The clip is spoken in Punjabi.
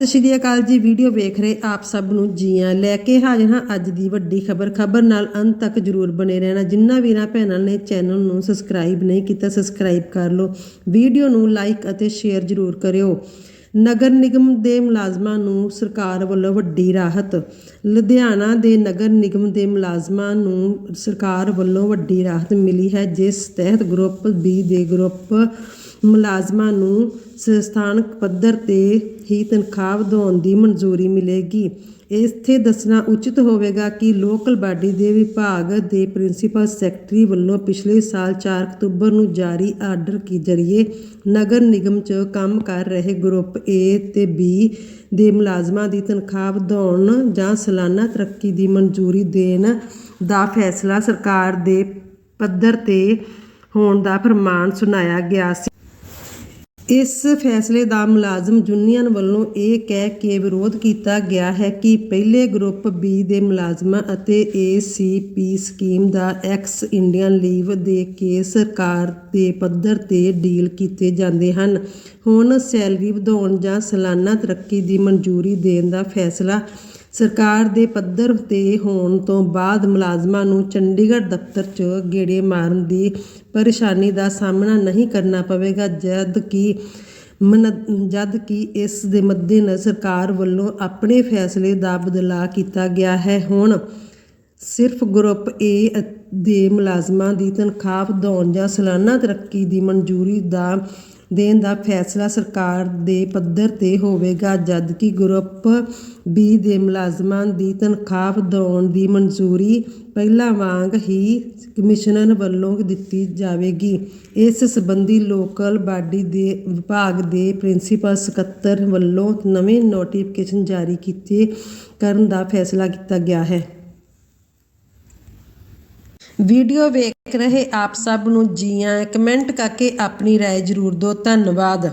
ਸਤਿ ਸ਼੍ਰੀ ਅਕਾਲ ਜੀ, ਵੀਡੀਓ ਵੇਖ ਰਹੇ ਆਪ ਸਭ ਨੂੰ ਜੀਆਂ ਲੈ ਕੇ ਹਾਜ਼ਰ ਹਾਂ ਅੱਜ ਦੀ ਵੱਡੀ ਖਬਰ। ਖਬਰ ਨਾਲ ਅੰਤ ਤੱਕ ਜਰੂਰ ਬਣੇ ਰਹਿਣਾ। ਜਿੰਨਾ ਵੀਰਾਂ ਭੈਣਾਂ ਨੇ ਚੈਨਲ ਨੂੰ ਸਬਸਕ੍ਰਾਈਬ ਨਹੀਂ ਕੀਤਾ ਸਬਸਕ੍ਰਾਈਬ ਕਰ ਲਓ। ਵੀਡੀਓ ਨੂੰ ਲਾਈਕ ਅਤੇ ਸ਼ੇਅਰ ਜਰੂਰ ਕਰਿਓ। ਨਗਰ ਨਿਗਮ ਦੇ ਮੁਲਾਜ਼ਮਾਂ ਨੂੰ ਸਰਕਾਰ ਵੱਲੋਂ ਵੱਡੀ ਰਾਹਤ। ਲੁਧਿਆਣਾ ਦੇ ਨਗਰ ਨਿਗਮ ਦੇ ਮੁਲਾਜ਼ਮਾਂ ਨੂੰ ਸਰਕਾਰ ਵੱਲੋਂ ਵੱਡੀ ਰਾਹਤ ਮਿਲੀ ਹੈ, ਜਿਸ ਤਹਿਤ ਗਰੁੱਪ ਬੀ ਦੇ ਗਰੁੱਪ ਮੁਲਾਜ਼ਮਾਂ ਨੂੰ ਸੰਸਥਾਨਕ ਪੱਧਰ ਤੇ ਹੀ ਤਨਖਾਹ ਵਧਾਉਣ ਦੀ ਮਨਜ਼ੂਰੀ ਮਿਲੇਗੀ। ਇੱਥੇ ਦੱਸਣਾ ਉਚਿਤ ਹੋਵੇਗਾ ਕਿ ਲੋਕਲ ਬਾਡੀ ਦੇ ਵਿਭਾਗ ਦੇ ਪ੍ਰਿੰਸੀਪਲ ਸੈਕਟਰੀ ਵੱਲੋਂ ਪਿਛਲੇ ਸਾਲ 4 ਅਕਤੂਬਰ ਨੂੰ ਜਾਰੀ ਆਰਡਰ ਕੀ ਜਰੀਏ ਨਗਰ ਨਿਗਮ 'ਚ ਕੰਮ ਕਰ ਰਹੇ ਗਰੁੱਪ ਏ ਤੇ ਬੀ ਦੇ ਮੁਲਾਜ਼ਮਾਂ ਦੀ ਤਨਖਾਹ ਵਧਾਉਣ ਜਾਂ ਸਾਲਾਨਾ ਤਰੱਕੀ ਦੀ ਮਨਜ਼ੂਰੀ ਦੇਣ ਦਾ ਫੈਸਲਾ ਸਰਕਾਰ ਦੇ ਪੱਧਰ ਤੇ ਹੋਣ ਦਾ ਪ੍ਰਮਾਣ ਸੁਣਾਇਆ ਗਿਆ ਸੀ। ਇਸ ਫੈਸਲੇ ਦਾ ਮੁਲਾਜ਼ਮ ਯੂਨੀਅਨ ਵੱਲੋਂ ਇਹ ਕਹਿ ਕੇ ਵਿਰੋਧ ਕੀਤਾ ਗਿਆ ਹੈ ਕਿ ਪਹਿਲੇ ਗਰੁੱਪ ਬੀ ਦੇ ਮੁਲਾਜ਼ਮਾਂ ਅਤੇ ਏ ਸੀ ਪੀ ਸਕੀਮ ਦਾ ਐਕਸ ਇੰਡੀਅਨ ਲੀਵ ਦੇ ਕੇ ਸਰਕਾਰ ਦੇ ਪੱਧਰ ਤੇ ਡੀਲ ਕੀਤੇ ਜਾਂਦੇ ਹਨ। ਹੁਣ ਸੈਲਰੀ ਵਧਾਉਣ ਜਾਂ ਸਾਲਾਨਾ ਤਰੱਕੀ ਦੀ ਮਨਜ਼ੂਰੀ ਦੇਣ ਦਾ ਫੈਸਲਾ ਸਰਕਾਰ ਦੇ ਪੱਧਰ ਤੇ ਹੋਣ ਤੋਂ ਬਾਅਦ ਮੁਲਾਜ਼ਮਾਂ ਨੂੰ ਚੰਡੀਗੜ੍ਹ ਦਫ਼ਤਰ 'ਚ ਗੇੜੇ ਮਾਰਨ ਦੀ ਪਰੇਸ਼ਾਨੀ ਦਾ ਸਾਹਮਣਾ ਨਹੀਂ ਕਰਨਾ ਪਵੇਗਾ, ਜਦ ਕਿ ਮਨ- ਜਦ ਕਿ ਇਸ ਦੇ ਮੱਦੇਨਜ਼ਰ ਸਰਕਾਰ ਵੱਲੋਂ ਆਪਣੇ ਫੈਸਲੇ ਦਾ ਬਦਲਾਅ ਕੀਤਾ ਗਿਆ ਹੈ। ਹੁਣ ਸਿਰਫ ਗਰੁੱਪ ਏ ਦੇ ਮੁਲਾਜ਼ਮਾਂ ਦੀ ਤਨਖਾਹ ਵਧਾਉਣ ਜਾਂ ਸਾਲਾਨਾ ਤਰੱਕੀ ਦੀ ਮਨਜ਼ੂਰੀ ਦਾ ਦੇਣ ਦਾ ਫੈਸਲਾ ਸਰਕਾਰ ਦੇ ਪੱਧਰ ਤੇ ਹੋਵੇਗਾ ਜਦਕਿ ਗਰੁੱਪ ਬੀ ਦੇ ਮੁਲਾਜ਼ਮਾਂ ਦੀ ਤਨਖਾਹ ਵਧਾਉਣ ਦੀ ਮਨਜ਼ੂਰੀ ਪਹਿਲਾਂ ਵਾਂਗ ਹੀ ਕਮਿਸ਼ਨਰ ਵੱਲੋਂ ਦਿੱਤੀ ਜਾਵੇਗੀ। ਇਸ ਸੰਬੰਧੀ ਲੋਕਲ ਬਾਡੀ ਦੇ ਵਿਭਾਗ ਦੇ ਪ੍ਰਿੰਸੀਪਲ ਸਕੱਤਰ ਵੱਲੋਂ ਨਵੇਂ ਨੋਟੀਫਿਕੇਸ਼ਨ ਜਾਰੀ ਕੀਤੇ ਕਰਨ ਦਾ ਫੈਸਲਾ ਕੀਤਾ ਗਿਆ ਹੈ। ਵੀਡੀਓ ਵੇਖ ਰਹੇ ਆਪ ਸਭ ਨੂੰ ਜੀਆਂ ਕਮੈਂਟ ਕਰਕੇ ਆਪਣੀ رائے ਜ਼ਰੂਰ ਦਿਓ ਧੰਨਵਾਦ